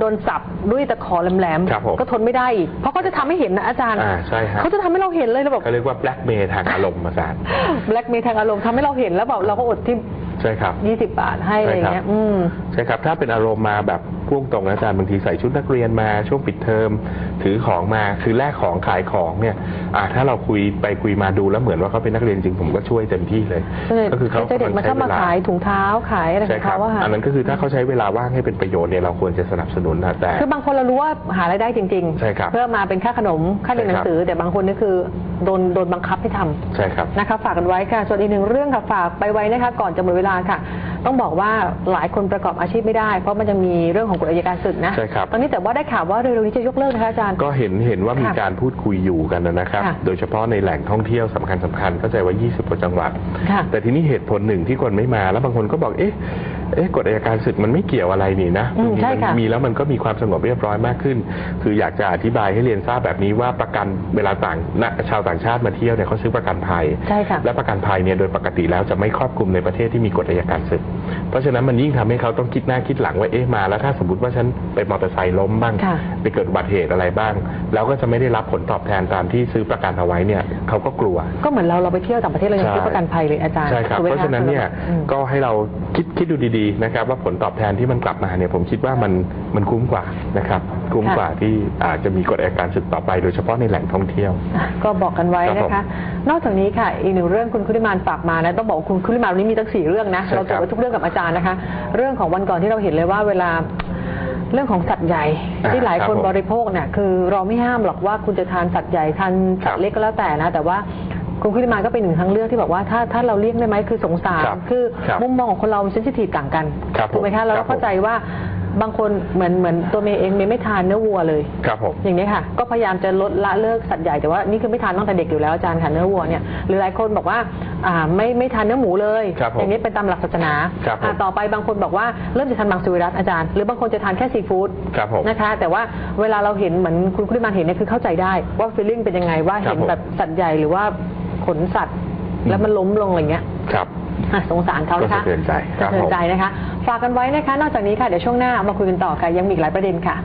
โดนสับด้วยตะขอแหลมครับผม ๆก็ทนไม่ได้อีกเพราะเขาจะทำให้เห็นนะอาจารย์อ่าใช่ฮะเขาจะทำให้เราเห็นเลยเราแบบ เขาเรียกว่า blackmail ทางอารมณ์อาจารย์ แบล็กเมทางอารมณ์ทำให้เราเห็นแล้วแบบเราก็อดที่ ใช่ครับยี่สิบบาทให้อะไรอย่างเงี้ยใช่ครับอืม ใช่ครับ ถ้าเป็นอารมณ์มาแบบพุ่งตรงนะอาจารย์บางทีใส่ชุดนักเรียนมาช่วงปิดเทอมถือของมาคือแลกของขายของเนี่ยอ่าถ้าเราคุยไปคุยมาดูแล้วเหมือนว่าเขาเป็นนักเรียนจริงผมก็ช่วยเต็มที่เลย ก็คือเขาเด็กมาชอบมาขายถุงเท้าขายอะไรขใช่องครับเขาอะค่ะอันนั้นก็คือถ้าเขาใช้เวลาว่างให้เป็นประโยชน์เนี่ยเราควรจะสนับสนุนนะแต่คือบางคนเรารู้ว่าหารายได้จริงใช่ครับเพื่อมาเป็นค่าขนมค่าเรียนหนังสือแต่บางคนนี่คือ โดนโดนบังคับให้ทำใช่ครับนะคะฝากกันไว้ค่ะส่วนอีกหนึ่งเรื่องค่ะฝากไปไว้นะคะก่อนจะหมดเวลาค่ะ ต้องบอกว่าหลายคนประกอบอาชีพไม่ได้ เพราะมันจะมีเรื่องของกฎอัยการศึกนะใช่ครับตอนนี้แต่ว่าได้ข่าวว่าเร็วๆนี้จะยกเลิกนะคะอาจารย์ก็เห็นเห็นว่ามีค่ะการพูดคุยอยู่กันนะครับค่ะโดยเฉพาะในแหล่งท่องเที่ยวสำคัญสำคัญเข้าใจว่า 20 กว่าจังหวัดค่ะแต่ทีนี้เหตุผลหนึ่งที่คนไม่มาแล้วบางคนก็บอกเอ๊ะ เอ๊ะกฎอัยการศึกมันไม่เกี่ยวอะไรนี่นะอืมใช่ค่ะ มันมีแล้วมันก็มีความสงบเรียบร้อยมากขึ้น คืออยากจะอธิบายให้เรียนทราบแบบนี้ว่าประกันเวลาต่างนะชาวต่างชาติมาเที่ยวเนี่ยเขาซื้อประกันภัย ใช่ค่ะ และประกันภัยเนี่ยโดยปกติแล้วจะไม่ครอบคลุมในประเทศที่มีกฎอัยการศึก เพราะฉะนั้นมันยิ่งทำให้เขาต้องคิดหน้าคิดหลังว่าเอ๊ะมาแล้วถ้าสมมติว่าฉันไปมอเตอร์ไซค์ล้มบ้าง ค่ะ ไปเกิดอุบัติเหตุอะไรบ้าง แล้วก็จะไม่ได้รับผลตอบแทนตามที่ซื้อประกันเอาไว้เนี่ยเขาก็กลัว ก็เหมือนเราเราไปเที่ยวต่างประเทศเรายังใช่ ซื้อประกันภัยเลยอาจารย์ใช่ครับ ถูกไหมเพราะฉะนั้นเนี่ยอืม ก็ให้เราคิดคิดดูดีๆนะครับว่าผลตอบแทนที่มันกลับมาเนี่ยผมคิดว่ามันมันคุ้มกว่านะครับคุ้มค่ะกว่าที่อาจจะมีกฎอัยการศึกต่อไป โดยเฉพาะในแหล่งท่องเที่ยวอะก็บอกกันไว้ครับนะคะ นอกจากนี้ค่ะอีกหนึ่งเรื่องคุณคุลิมานฝากมานะต้องบอกว่าคุณคุลิมานวันนี้มีตั้งสี่เรื่องนะใช่เราจดครับไว้ทุกเรื่องกับอาจารย์นะคะ เรื่องของวันก่อนที่เราเห็นเลยว่าเวลาเรื่องของสัตว์ใหญ่อ่าที่หลายคนครับผมบริโภคเนี่ยคือเราไม่ห้ามหรอกว่าคุณจะทานสัตว์ใหญ่ทานสัตครัว์บเล็กก็แล้วแต่นะ แต่ว่า คุณคุลิมานก็เป็นหนึ่งทางเลือกที่บอกว่าถ้าถ้าเราเลี่ยงได้ไหมคือสงสารครับคือครับมุมมองของคนเราเซนซิทีฟต่างกันครับถูกไหมผมคะเราครับเข้าใจว่าบางคนเหมือนเหมือนตัวเมย์เองเมย์ไม่ทานเนื้อวัวเลย ครับผม อย่างนี้ค่ะ ก็พยายามจะลดละเลิกสัตว์ใหญ่แต่ว่านี่คือไม่ทานตั้งแต่เด็กอยู่แล้วอาจารย์ค่ะเนื้อวัวเนี่ยหรือหลายคนบอกว่าอ่าไม่ไม่ทานเนื้อหมูเลย ครับผมอย่างนี้เป็นตามหลักศาสนาครับผมอ่าต่อไปบางคนบอกว่าเริ่มจะทานมังสวิรัตอาจารย์ หรือบางคนจะทานแค่ซีฟู้ดครับผมนะคะ แต่ว่าเวลาเราเห็นเหมือนคุณคุริมานเห็นเนี่ยคือเข้าใจได้ว่าฟีลลิ่งเป็นยังไงว่าครับเห็นผมแบบสัตว์ใหญ่หรือว่า ขนสัตว์ แล้วมันล้มลงอะไรเงี้ยครับอะสงสารเขานะคะก็สะเทือนใจครับสะเทือนใจนะคะ ฝากกันไว้นะคะ นอกจากนี้ค่ะ เดี๋ยวช่วงหน้ามาคุยกันต่อค่ะ ยังมีอีกหลายประเด็นค่ะ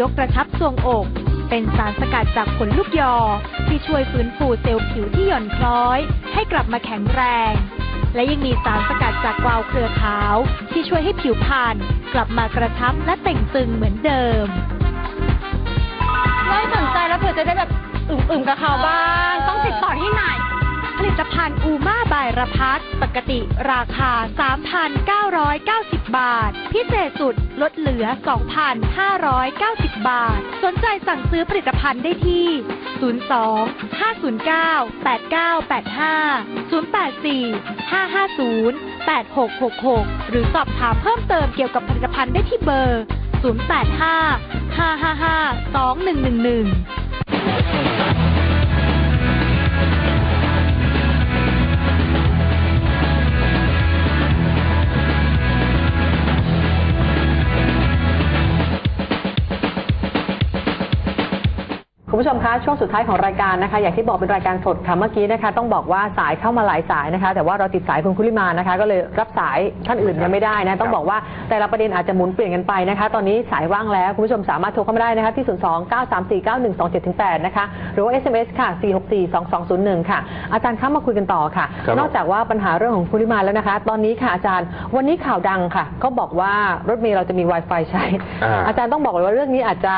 ยกกระชับทรวงอก เป็นสารสกัดจากผลลูกยอ ที่ช่วยฟื้นฟูเซลล์ผิวที่หย่อนคล้อย ให้กลับมาแข็งแรง และยังมีสารสกัดจากกวาวเครือขาว ที่ช่วยให้ผิวพรรณกลับมากระชับและเต่งตึงเหมือนเดิม ไม่สนใจแล้วเผื่อจะได้แบบอึมๆกับเขาบ้าง ต้องติดต่อที่ไหน ลิตภัณฑ์อูมาบายรพัฒปกติราคา 3,990 บาท พิเศษสุดลดเหลือ 2,590 บาท สนใจสั่งซื้อผลิตภัณฑ์ได้ที่ 02 509 8985 084 550 8666 หรือสอบถามเพิ่มเติมเกี่ยวกับผลิตภัณฑ์ได้ที่เบอร์ 085 555 2111 ผู้ชมคะช่วงสุดท้ายของรายการนะคะ อย่างที่บอกเป็นรายการสดค่ะเมื่อกี้นะคะ ต้องบอกว่าสายเข้ามาหลายสายนะคะ แต่ว่าเราติดสายคุณคุลิมานะคะ ก็เลยรับสายท่านอื่นยังไม่ได้นะต้องบอกว่าแต่ละประเด็นอาจจะหมุนเปลี่ยนกันไปนะคะ ตอนนี้สายว่างแล้วคุณผู้ชมสามารถโทรเข้ามาได้นะคะที่ 0 2 9 3 4 9 1 2 7 8 นะคะ หรือว่า SMS ค่ะ 4 6 4 2 2 0 1 ค่ะ อาจารย์เข้ามาคุยกันต่อค่ะครับผมนอกจากว่าปัญหาเรื่องของคุลิมาแล้วนะคะ ตอนนี้ค่ะอาจารย์วันนี้ข่าวดังค่ะเขาบอกว่ารถเมล์เราจะมี Wi-Fi ใช้อ่าอาจารย์ต้องบอกเลยว่าเรื่องนี้อาจจะ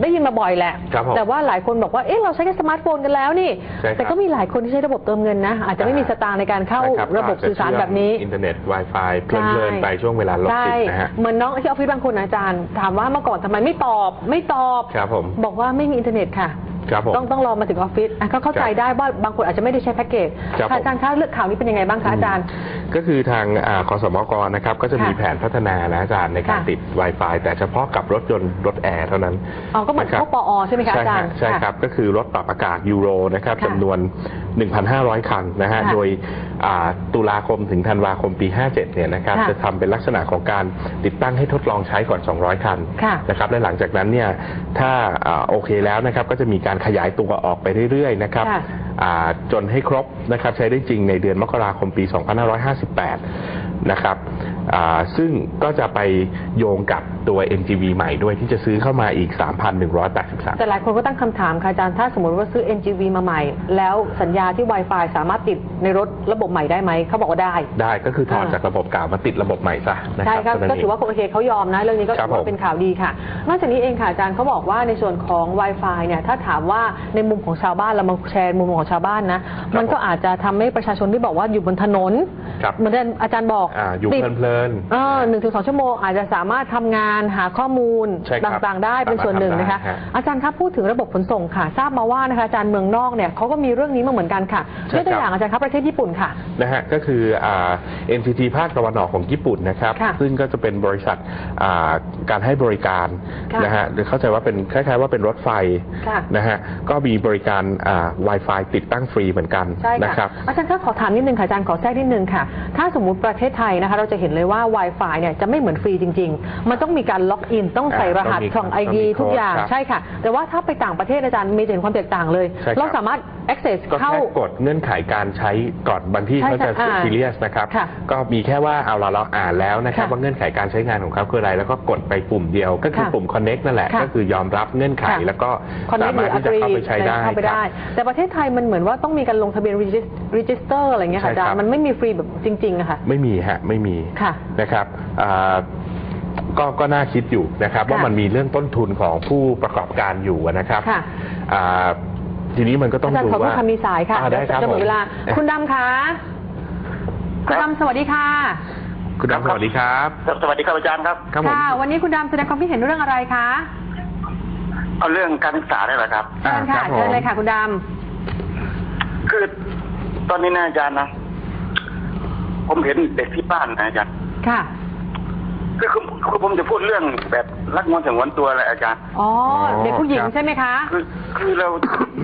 ได้ยินมาบ่อยแหละ ครับผมแต่ว่าหลายคนบอกว่า เอ๊ะ เราใช้แค่สมาร์ทโฟนกันแล้วนี่ ใช่ครับ แต่ก็มีหลายคนที่ใช้ระบบเติมเงินนะ อาจจะไม่มีสตางค์ในการเข้าใช่คระบบสื่อสารแบบนี้ อินเทอร์เน็ต Wi-Fi เพลินๆไปช่วงเวลารถใช่ ติดนะฮะ เหมือนน้องที่ออฟฟิศบางคนนะอาจารย์ ถามว่าเมื่อก่อนทำไมไม่ตอบ ไม่ตอบ ครับผม บอกว่าไม่มีอินเทอร์เน็ตค่ะ ครับผมต้องต้องรอมาถึงออฟฟิศอะก็เข้าใจครับได้ว่าบางคนอาจจะไม่ได้ใช้แพ็กเกจครับค่ะอาจารย์คะเรื่องข่าวนี้เป็นยังไงบ้างคะอาจารย์ ก็คือทางอ่าคสมกนะครับก็จะมีค่ะแผนพัฒนานะอาจารย์ในการค่ะ ติด Wi-Fi แต่เฉพาะกับรถยนต์รถแอร์เท่านั้นอ๋อก็เหมือนะรับพวกปอใช่ไหมคะอาจารย์ ใช่ฮะใช่ค่ะครับ ก็คือรถปรับอากาศยูโรนะครับค่ะจำนวน 1,500 คันนะฮะ ค่ะโดยอ่าตุลาคมถึงธันวาคมปี 57 เนี่ยนะครับ ค่ะจะทำเป็นลักษณะของการติดตั้งให้ทดลองใช้ก่อน 200 คันค่ะ นะครับและหลังจากนั้นเนี่ยถ้าอ่าโอเคแล้วนะครับก็จะมีการขยายตัวออกไปเรื่อยๆนะครับค่ะอ่าจนให้ครบนะครับใช้ได้จริงในเดือนมกราคมปี 2558 นะครับอ่าซึ่งก็จะไปโยงกับ ตัว NGV ใหม่ด้วยที่จะซื้อเข้ามาอีก 3,183 แต่หลายคนก็ตั้งคำถามค่ะอาจารย์ถ้าสมมติว่าซื้อ NGV มาใหม่ แล้วสัญญาที่ Wi-Fi สามารถติดในรถระบบใหม่ได้ไหมเขาบอกว่าได้ ได้ก็คือถอดอ่าจากระบบเก่ามาติดระบบใหม่ซะนะคใช่รับครับเท่นั้นก็ถือว่าเงโอเคเขายอมนะ เรื่องนี้ก็ครัถืบอผมว่าเป็นข่าวดีค่ะ นอกจากนี้เองค่ะอาจารย์เขาบอกว่าในส่วนของ Wi-Fi เนี่ยถ้าถามว่าในมุมของชาวบ้านเรามาแชร์มุมของชาวบ้านนะมันก็อาจจะทำให้ประชาชนที่บอกว่าอยู่บนถนนครับเหมือนที่อาจารย์บอกอ่าอยู่ติดเพลินเออหนึ่งถึงสองชั่วโมงอาจจะสามารถทำงานหาข้อมูลใช่ครับต่างๆ ได้เป็นส่วนหนึ่งนะคะ สามารถทำได้ฮะอาจารย์ครับพูดถึงระบบขนส่งค่ะ ทราบมาว่านะคะอาจารย์เมืองนอกเนี่ยเขาก็มีเรื่องนี้มาเหมือนกันค่ะใช่ยกตัวครับ อย่างอาจารย์ครับประเทศญี่ปุ่นค่ะ นะฮะก็คืออ่า NTT ภาคตะวันออกของญี่ปุ่นนะครับ ค่ะซึ่งก็จะเป็นบริษัทอ่าการให้บริการค่ะนะฮะหรือเข้าใจว่าเป็นคล้ายๆว่าเป็นรถไฟค่ะ นะฮะก็มีบริการอ่า Wi-Fi ติดตั้งฟรีเหมือนกันใช่นะคค่ะรับอาจารย์คะขอถามนิดนึงค่ะอาจารย์ขอแทรกนิดนึงค่ะ ถ้าสมมุติประเทศไทยนะคะ เราจะเห็นเลยว่า Wi-Fi เนี่ยจะไม่เหมือนฟรีจริง ๆ มันต้องมีการล็อกอินต้องใส่รหัสต้องมีช่องไอต้องดีมีทุกอย่างโค้ดครับ ใช่ค่ะ แต่ว่าถ้าไปต่างประเทศอาจารย์มีเห็นความแตกต่างเลย ใช่ครับ เราสามารถ access ก็เข้า แค่กดเงื่อนไขการใช้ก่อนบางที่ใช่เขาจะค่ะอ่าซีเรียสนะครับ ค่ะก็มีแค่ว่าเอาเราเราอ่านแล้วนะครับ ค่ะว่าเงื่อนไขการใช้งานของเขาคืออะไร แล้วก็กดไปปุ่มเดียว ก็คือค่ะปุ่ม connect นั่นแหละ ค่ะก็คือยอมรับเงื่อนไข ค่ะ แล้วก็คอนเนสาคหมารรือถอัที่จะเข้าไปใช้ได้เข้าไปครับ ได้ แต่ประเทศไทยมันเหมือนว่าต้องมีการลงทะเบียน register อะไรเงี้ยค่ะอาจารใช่ครัย์บมันไม่มีฟรีแบบจริงๆอะค่ะ ไม่มีฮะไม่มีค่ะนะครับอ่า ก็ก็น่าคิดอยู่นะครับค่ะว่ามันมีเรื่องต้นทุนของผู้ประกอบการอยู่นะครับค่ะ อ่าทีนี้มันก็ต้องอาจารย์ดูขอพูดว่าคำมีสายค่ะอ่าได้ครับจะหมดผมเวลาคุณดำคะคุณดำสวัสดีค่ะ คุณดำสวัสดีครับครับสวัสดีครับอาจารย์ครับ ครับผมค่ะ วันนี้คุณดำแสดงความคิดเห็นเรื่องอะไรคะเอาเรื่องการศึกษาได้เหรอครับ เชิญค่ะรับผม เชิญเลยค่ะ คุณดคือตอนนี้นะอาจารย์นะ ผมเห็นเด็กที่บ้านนะอาจารย์ำค่ะ คือคือคือผมจะพูดเรื่องแบบรักงวนสงวนตัวอะไรอาจารย์ อ๋อเด็กผู้หญิงครับใช่ไหมคะ คือคือเรา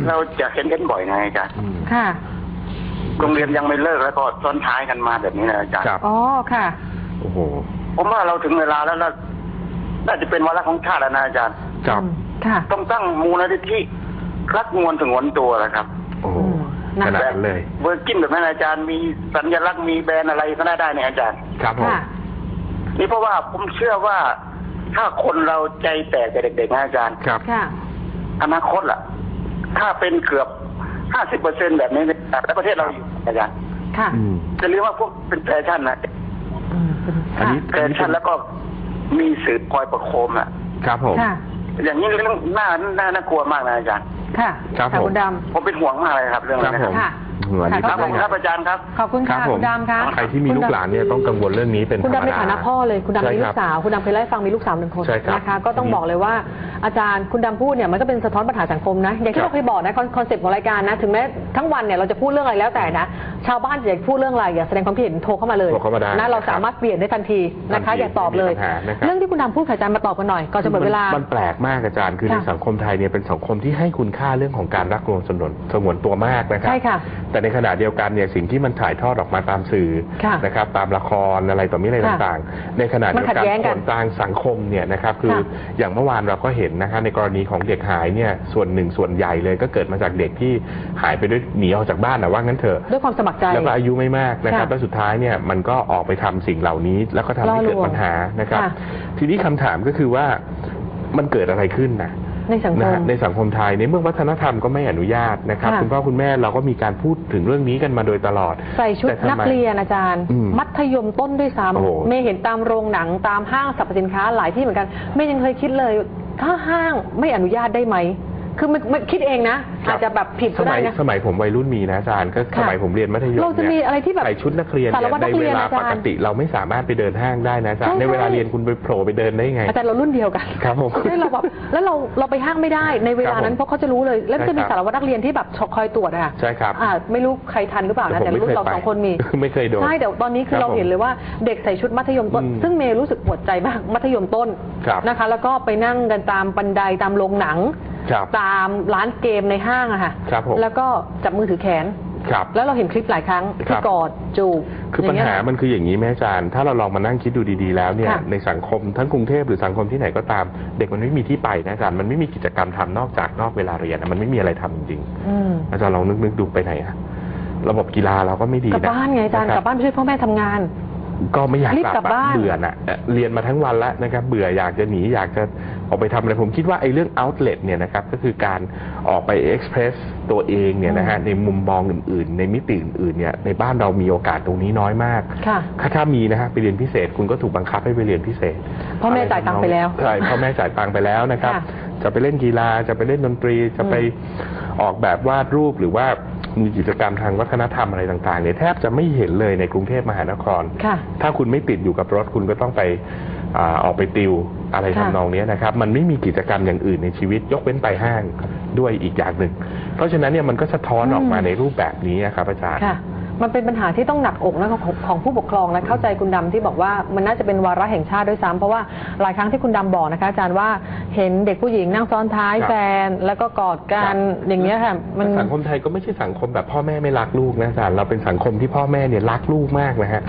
เราจะเห็นกันบ่อยนะอาจารย์อืมค่ะ โรงเรียนยังไม่เลิกแล้วก็ซ้อนท้ายกันมาแบบนี้นะอาจารย์ ครับ อ๋อค่ะ โอ้โหผมว่าเราถึงเวลาแล้วนะน่าจะเป็นวาระของชาติแล้วนะอาจารย์ ครับอืมค่ะ ต้องตั้งมูลนิธิรักงวนสงวนตัวนะครับโอ้โหอืมนะขนาดนั้นเลย เวอร์กินแบบนั้นอาจารย์มีสัญลักษณ์มีแบรนด์อะไรก็น่าได้เนี่ยอาจารย์ ครับผมค่ะ นี่เพราะว่าผมเชื่อว่าถ้าคนเราใจแตกแต่เด็กๆนะอาจารย์ครับ ค่ะ อนาคตล่ะ ถ้าเป็นเกือบห้าสิบเปอร์เซ็นแบบนี้ในประเทศเราอยู่อาจารย์ค่ะอืมจะเรียกว่าพวกเป็นแฟชั่นนะอืมเป็นอันนี้แฟชั่นแล้วก็มีสื่อคอยประโคมอะ ครับผม ค่ะ อย่างนี้เรื่องน่าน่าน่ากลัวมากนะอาจารย์ ค่ะ ครับค่ะผม คุณดผมเป็นห่วงมากเลยครับ เรื่องคนี้รับนะผม ค่ะหัวค่ะ นี้ครับต้ผองมครับอาจารย์ครับำขอบคุณครัค่ะบผมคุณดำคะใครที่มีลูกหลานเนี่ยต้องกังวลเรื่องนี้เป็นคุณธรรมดำในดาฐานะพ่อเลยคุณดำใช่มีคลูรับ กสาวคุณดำเคยเล่าให้ฟังมีลูกสาวหนึ่งคนใช่ครับนะคะก็ต้องอันนี้บอกเลยว่าอาจารย์คุณดำพูดเนี่ยมันก็เป็นสะท้อนปัญหาสังคมนะ อย่างที่ครับเราเคยบอกนะคอนคอนเซ็ปต์ของรายการนะ ถึงแม้ทั้งวันเนี่ยเราจะพูดเรื่องอะไรแล้วแต่นะ ชาวบ้านจะอยากพูดเรื่องอะไรอยากแสดงความคิดเห็นโทรเข้ามาเลยโทรเข้ามาได้นะเรานะครับสามารถเปลี่ยนได้ทันทีนะคะทันทีอย่าตอบเลย ไม่มีปัญหานะครับ เรื่องที่คุณดำพูดค่ะอาจารย์มาตอบกันหน่อยก่อนจะหมดเวลา นแปลกมากอาจารย์ คือค่ะในสังคมไทยเนี่ยเป็นสังคมที่ให้คุณค่าเรื่องของการรักรวมสนวนสงวนตัวมากนะครับ ใช่ค่ะแต่ในขณะเดียวกันเนี่ยสิ่งที่มันถ่ายทอดออกมาตามสื่อค่ะนะครับตามละครอะไรต่อมีอะไรค่ะต่างๆ ในขณะเดียวมันขักัดนแย้งกันผลทางสังคมเนี่ยนะครับคือค่ะอย่างเมื่อวานเราก็เห็นนะครับในกรณีของเด็กหายเนี่ยส่วนหนึ่งส่วนใหญ่เลยก็เกิดมาจากเด็กที่หายไปด้วยหนีออกจากบ้านนะว่างั้นเถอะ ด้วยความสมัครใจ แล้วก็อายุไม่มากนะครับค่ะแล้วสุดท้ายเนี่ยมันก็ออกไปทำสิ่งเหล่านี้ แล้วก็ทำให้เกิดล่อลวงปัญหานะครับ ค่ะทีนี้คำถามก็คือว่ามันเกิดอะไรขึ้นนะ ในสังคนะมฮะในสังคมไทยในเมื่อวัฒนธรรมก็ไม่อนุญาตนะครับค่ะ คุณพ่อคุณแม่เราก็มีการพูดถึงเรื่องนี้กันมาโดยตลอดใส่ชุดแต่ทำไมนักเรียนอาจารย์ อืมมัธยมต้นด้วยซ้โอ้โหำเมย์เห็นตามโรงหนังตามห้างสรรพสินค้าหลายที่เหมือนกันเมย์ยังเคยคิดเลย ถ้าห้างไม่อนุญาตได้ไหม คือมันมันคิดเองนะ ครับ อาจจะแบบผิดสก็ได้มัยนะ สมัยผมวัยรุ่นมีนะอาจารย์ก็ค่ะสมัยผมเรียนมัธยมเราจะมีนี่ยอะไรที่แบบใส่ชุดนักเรียนสารเนี่ยวัตรนัในกเรีเวยนลาอาจารย์ปกติเราไม่สามารถไปเดินห้างได้นะอาจารใช่ย์ในเวลาใช่ เรียนคุณไปโผล่ไปเดินได้ยังไง อาจารย์เรารุ่นเดียวกันครับผมใช่เราแบบแล้วเราเราไปห้างไม่ได้ในเวลานั้นครับผมเพราะเขาจะรู้เลย แล้วใช่จะมีครับ สารวัตรนักเรียนที่แบบคอยตรวจอะใช่ครับ อ่าไม่รู้ใครทันหรือเปล่านะแต่แต่ผมไม่รุ่นเคยเราไปสองคนมีไม่เคยโดนใช่แต่ตอนนี้คือครับเราเห็นเลยว่าเด็กใส่ชุดมัธยมต้น อืมซึ่งเมย์รู้สึกปวดใจมากมัธยมต้นครับนะคะ แล้วก็ไปนั่งกันตามบันไดตามโรงหนัง ครับตามร้านเกมในห้างอะค่ะครับผม แล้วก็จับมือถือแขน ครับ แล้วเราเห็นคลิปหลายครั้งครัที่บ กอดจูบคือปัญย่งเงี้ย หามันคืออย่างนี้แม่อาจารย์ ถ้าเราลองมานั่งคิดดูดีๆแล้วเนี่ย ค่ะในสังคมทั้งกรุงเทพหรือสังคมที่ไหนก็ตาม เด็กมันไม่มีที่ไปนะอาจารย์ มันไม่มีกิจกรรมทำนอกจากนอกเวลาเรียนอะมันไม่มีอะไรทำจริงอืม ๆอาจารย์ลองนึกๆดูไปไหนอะระบบกีฬาเราก็ไม่ดีกลับนะบ้านไงอาจารย์ะคกลับบ้านไปช่วยพ่อแม่ทำงาน ก็ไม่อยากรีบกลับกลับบ้าน เบื่อน่ะเอ่อเรียนมาทั้งวันแล้วนะครับ เบื่ออยากจะหนีอยากจะออกไปทำอะไร ผมคิดว่าไอ้เรื่อง outlet เนี่ยนะครับ ก็คือการออกไป express ตัวเองเนี่ยนะฮะในมุมมองอื่นๆ ในมิติอื่นๆเนี่ยในบ้านเรามีโอกาสตรงนี้น้อยมาก ค่ะ ถ้าถ้ามีนะฮะไปเรียนพิเศษคุณก็ถูกบังคับให้ไปเรียนพิเศษพ่อแม่จ่ายตังค์ไปแล้วใช่พ่อแม่จ่ายตังค์ไปแล้วนะครับ ค่ะจะไปเล่นกีฬาจะไปเล่นดนตรีจะไปออกแบบวาดรูปหรือว่า มีกิจกรรมทางวัฒนธรรมอะไรต่างๆเนี่ยแทบจะไม่เห็นเลยในกรุงเทพมหานคร ค่ะ ถ้าคุณไม่ติดอยู่กับรถคุณก็ต้องไปอาออกไปติวอะไรค่ะ ทำนองเนี้ยนะครับ มันไม่มีกิจกรรมอย่างอื่นในชีวิต ยกเว้นไปห้างด้วยอีกอย่างหนึ่ง เพราะฉะนั้นเนี่ยมันก็สะท้อนออกมาในรูปแบบนี้นะครับอาจารย์ ค่ะ มันเป็นปัญหาที่ต้องหนักอกนะของของผู้ปกครองนะเข้าใจคุณดำที่บอกว่ามันน่าจะเป็นวาระแห่งชาติด้วยซ้ำเพราะว่าหลายครั้งที่คุณดำบอกนะคะอาจารย์ว่าเห็นเด็กผู้หญิงนั่งซ้อนท้ายครับ แฟนแล้วก็กอดกันครับอย่างเงี้ยค่ะมัน สังคมไทยก็ไม่ใช่สังคมแบบพ่อแม่ไม่รักลูกนะอาจารย์เราเป็นสังคมที่พ่อแม่เนี่ยรักลูกมากนะฮะ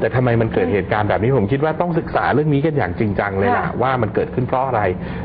แต่ทำไมมันเกิดเหตุการณ์แบบนี้ผมคิดว่าต้องศึกษาเรื่องนี้กันอย่างจริงจังเลยล่ะค่ะ ว่ามันเกิดขึ้นเพราะอะไร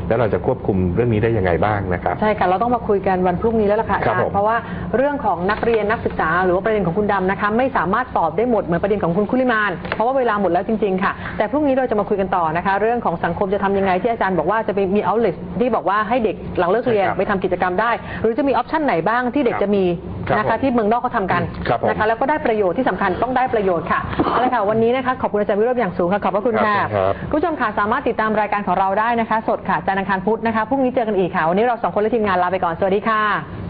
แล้วเราจะควบคุมเรื่องนี้ได้ยังไงบ้างนะครับ ใช่ค่ะ เราต้องมาคุยกันวันพรุ่งนี้แล้วล่ะค่ะอาครัจาบรผมย์เพราะว่าเรื่องของนักเรียนนักศึกษา หรือว่าประเด็นของคุณดำนะคะไม่สามารถตอบได้หมดเหมือนประเด็นของคุณคุลิมาน เพราะว่าเวลาหมดแล้วจริงๆ ค่ะ แต่พรุ่งนี้เราจะมาคุยกันต่อนะคะ เรื่องของสังคมจะทำยังไงที่อาจารย์บอกว่าจะไปมี outlet ที่บอกว่าให้เด็กหลังเลิกเรียนใช่ครับไปทำกิจกรรมได้ หรือจะมีออปชันไหนบ้างที่เด็กครับจะมีครับนะคะผมที่เมืองนอกเขาทำกันครับผม นะคะแล้วก็ได้ประโยชน์ที่สำคัญต้องได้ประโยชน์ค่ะเอาละค่ะวันนี้นะคะขอบคุณอาจารย์วิโรจน์อย่างสูงค่ะขอบพระคุณค่ะ ครับ คุณผู้ชมค่ะสามารถติดตามรายการของเราได้นะคะ สดค่ะจันทร์อังคารพุธนะคะพรุ่งนี้เจอกันอีกค่ะวันนี้เราสองคนและทีมงานลาไปก่อนสวัสดีค่ะ